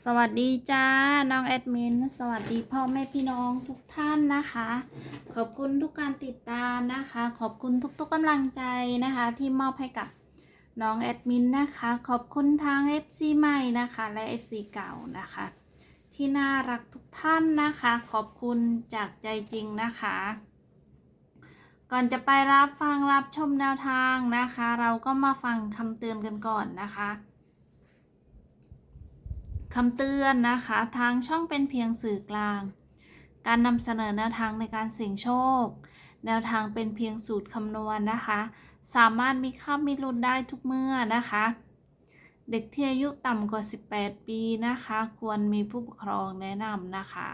สวัสดีจ้า น้องแอดมิน สวัสดีพ่อแม่พี่น้องทุกท่านนะคะ ขอบคุณทุกการติดตามนะคะ ขอบคุณทุกๆกำลังใจนะคะ ที่มอบให้กับน้องแอดมินนะคะ ขอบคุณทาง FC ใหม่นะคะ และ FC เก่านะคะ ที่น่ารักทุกท่านนะคะ ขอบคุณจากใจจริงนะคะ ก่อนจะไปรับฟังรับชมแนวทางนะคะ เราก็มาฟังคำเตือนกันก่อนนะคะ คำเตือนนะคะ ทางช่องเป็นเพียงสื่อกลาง การนำเสนอแนวทางในการเสี่ยงโชค แนวทางเป็นเพียงสูตรคำนวณนะคะ สามารถมีค่ามีรุนได้ทุกเมื่อนะคะ เด็กที่อายุต่ำกว่า 18 ปีนะคะ ควรมีผู้ปกครองแนะนำนะคะ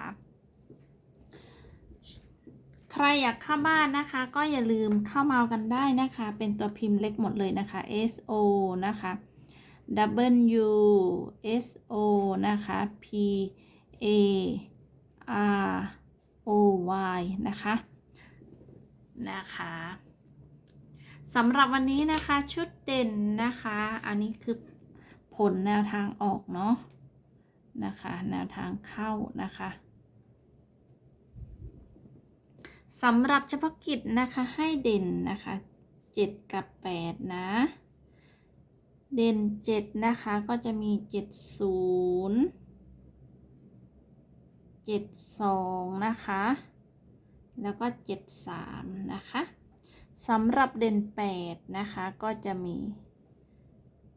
ใครอยากเข้าบ้านนะคะ ก็อย่าลืมเข้ามากันได้นะคะ เป็นตัวพิมพ์เล็กหมดเลยนะคะ S O นะคะ W S O นะคะ P A R O Y นะคะ นะคะสำหรับวันนี้นะคะชุดเด่นนะคะ อันนี้คือผลแนวทางออกเนาะนะคะ แนวทางเข้านะคะสำหรับเฉพาะกิจนะคะให้เด่นนะคะ 7 กับ 8 นะ เด่น7นะคะก็จะมี70 72นะคะ แล้วก็73นะคะสำหรับเด่น8นะคะก็จะมี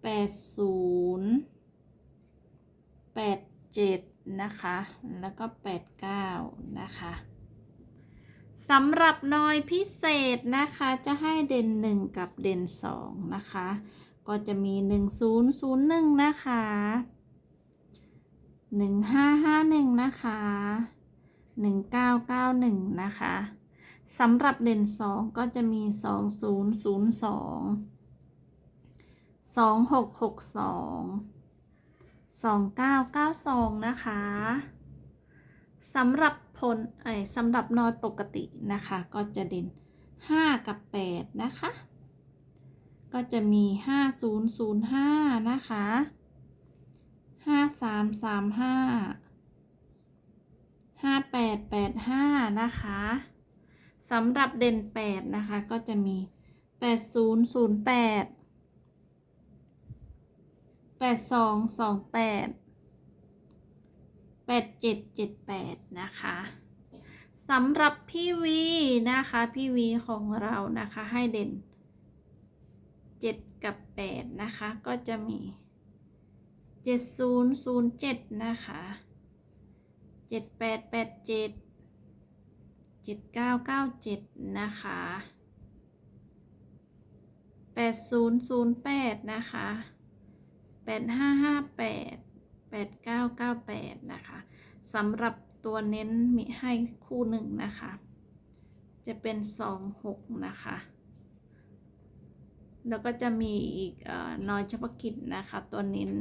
80 87นะคะ แล้วก็89นะคะสำหรับน้อยพิเศษนะคะจะให้เด่น1กับเด่น2นะคะ ก็จะมี 1001 นะคะ 1551 นะคะ 1991 นะคะสำหรับเด่น 2 ก็จะมี 2002 2662 2992 นะคะสำหรับผลไอสำหรับนอยปกตินะคะ ก็จะเด่น 5 กับ 8 นะคะ ก็จะมี 5005 นะคะ 5335 5885 นะคะสำหรับเด่น 8 นะคะ ก็จะมี 8008 8228 8778 นะคะสำหรับพี่วีนะคะ พี่วีของเรานะคะให้เด่น 7 กับ 8 นะคะ ก็จะมี 7007 นะคะ 7887 7997 นะคะ 8008 นะคะ 8558 8998 นะคะสำหรับตัวเน้นมีให้คู่หนึ่งนะคะ จะเป็น 26 นะคะ แล้วก็จะมีอีกอน้อยเฉพาะกิจนะคะ ตัวเน้น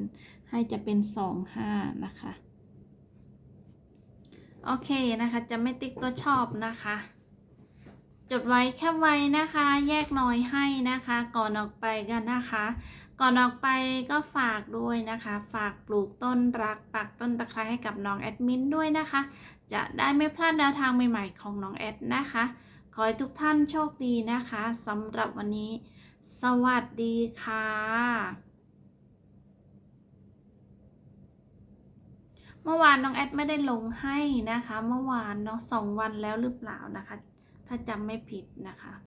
ให้จะเป็น 25 นะคะ โอเคนะคะ จะไม่ติ๊กตัวชอบนะคะ จดไว้แค่ไว้นะคะ แยกน้อยให้นะคะ ก่อนออกไปกันนะคะ ก่อนออกไปก็ฝากด้วยนะคะ ฝากปลูกต้นรักปักต้นตะไคร้ให้กับน้องแอดมินด้วยนะคะ จะได้ไม่พลาดแนวทางใหม่ๆของน้องแอดนะคะ ขอให้ทุกท่านโชคดีนะคะสำหรับวันนี้ สวัสดีค่ะ เมื่อวานน้องแอดไม่ได้ลงให้นะคะ เมื่อวานเนาะสองวันแล้วหรือเปล่านะคะ ถ้าจำไม่ผิดนะคะ